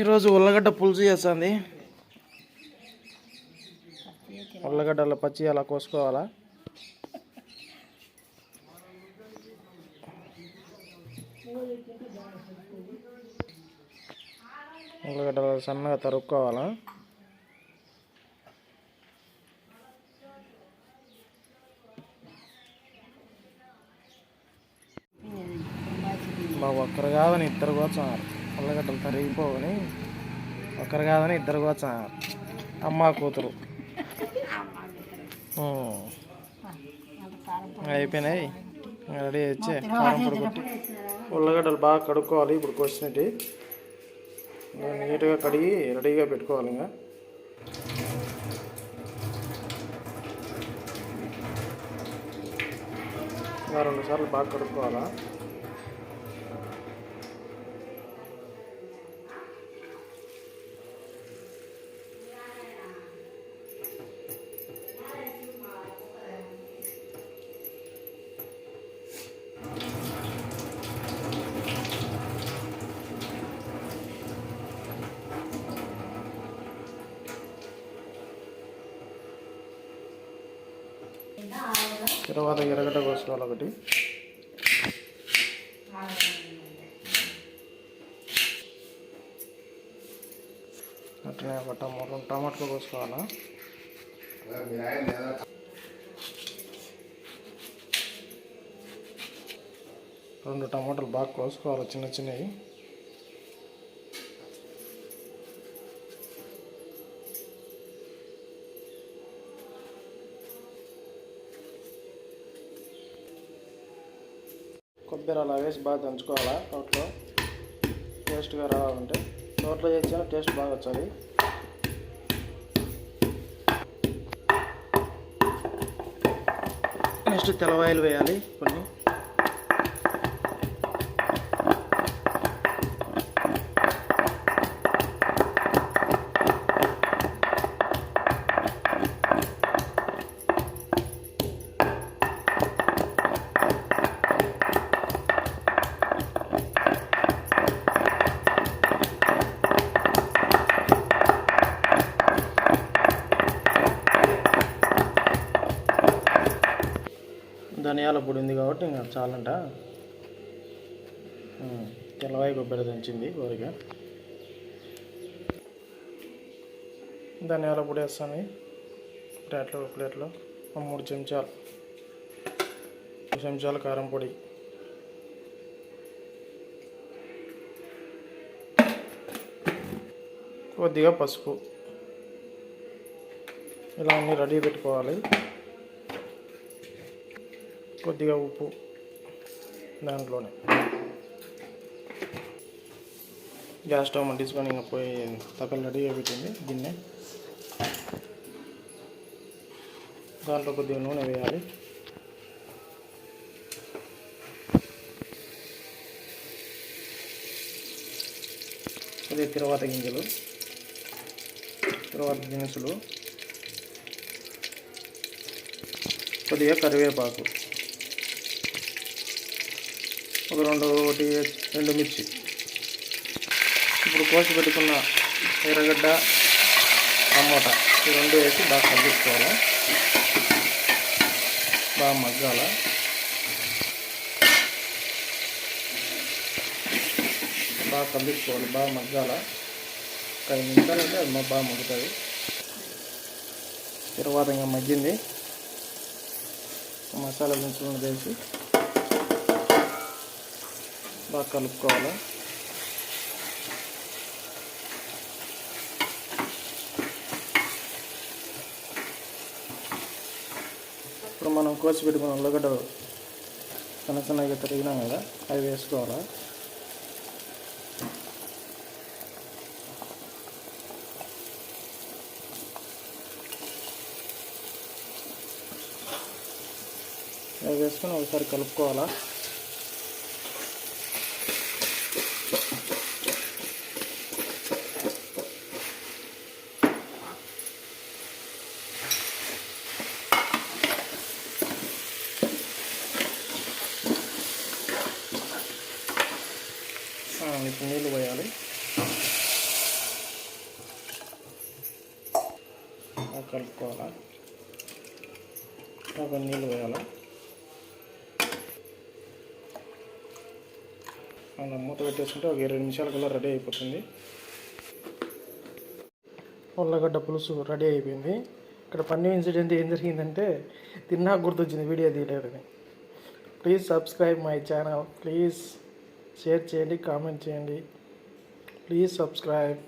ఈరోజు ఉల్లగడ్డ పులుసు చేస్తుంది. ఉల్లగడ్డల పచ్చి అలా కోసుకోవాలా? ఉల్లగడ్డలు సన్నగా తరుక్కోవాలా? ఒక్కరు కాదని ఇద్దరు కూర్చున్నారు. ఉల్లగడ్డలు తరిగిపోవని ఒకరు కాదని ఇద్దరు కూర్చున్నారు. అమ్మ కూతురు. అయిపోయినాయి. రెడీ వచ్చి కారం పొడి కొట్టి ఉల్లగడ్డలు బాగా కడుక్కోవాలి. ఇప్పుడు కోసినట్టు నీట్గా కడిగి రెడీగా పెట్టుకోవాలి ఇంకా. ఇంకా రెండు సార్లు బాగా కడుక్కోవాలా? తర్వాత ఎర్రగడ్డ కోసుకోవాలి ఒకటి అట్లనే ఒక టమోటా టమాటాలు కోసుకోవాలా? రెండు టమాటాలు బాగా కోసుకోవాలి చిన్న చిన్నవి? కొబ్బరి అలా వేసి బాగా దంచుకోవాలా నోట్లో టేస్ట్గా రావాలంటే. నోట్లో చేసినా టేస్ట్ బాగా వచ్చాలి నెక్స్ట్ తెల్లవాయలు వేయాలి కొన్ని. ధనియాల పొడి ఉంది కాబట్టి ఇంకా చాలంట. తెల్లవాయి కొబ్బరి దంచింది కోరిక. ధనియాల పొడి వేస్తాను. ప్లేట్లో ప్లేట్లో. ఒక మూడు చెంచాలు. మూడు చెంచాలు కారం పొడి. కొద్దిగా పసుపు. ఇలా అన్నీ రెడీ పెట్టుకోవాలి. కొద్దిగా ఉప్పు దాంట్లోనే. గ్యాస్ స్టవ్ మండించుకొని ఇంకా పోయి తప్పలు రెడీ పెట్టింది గిన్నె. దాంట్లో కొద్దిగా నూనె వేయాలి. అదే తర్వాత గింజలు తర్వాత దినుసులు కొద్దిగా కరివేపాకు. ఒక రెండు ఒకటి రెండు మిర్చి. ఇప్పుడు కోసి పెట్టుకున్న ఎర్రగడ్డ టమోటా ఈ రెండు వేసి బాగా కలిపించుకోవాలి బాగా మగ్గాల? బాగా కలిపించుకోవాలి బాగా మగ్గాల? ఒక ఐదు నిమిషాలు అంటే అది బాగా మగ్గుతుంది. తర్వాత ఇంకా మగ్గింది. మసాలా దినుసులను వేసి బాగా కలుపుకోవాలి. ఇప్పుడు మనం కోసి పెట్టుకున్న ఉల్లగడ్డలు చిన్న చిన్నగా తరిగినాం కదా అవి వేసుకోవాలి? అవి వేసుకొని ఒకసారి కలుపుకోవాలా ఆ, ఇప్పుడు నీళ్ళు పోయాలి. బాగా కలుపుకోవాలా? ఒక నీళ్ళు పోయాలా? అలా మూత పెట్టేసుకుంటే ఒక ఇరవై నిమిషాలకల్లా రెడీ అయిపోతుంది. ఉల్లగడ్డ పులుసు రెడీ అయిపోయింది. ఇక్కడ పన్ను ఇన్సిడెంట్ ఏం జరిగిందంటే తిన్నా గుర్తొచ్చింది video తీయలేదని. Please subscribe my channel. Please. Share చేయండి కామెంట్ చేయండి. Please subscribe.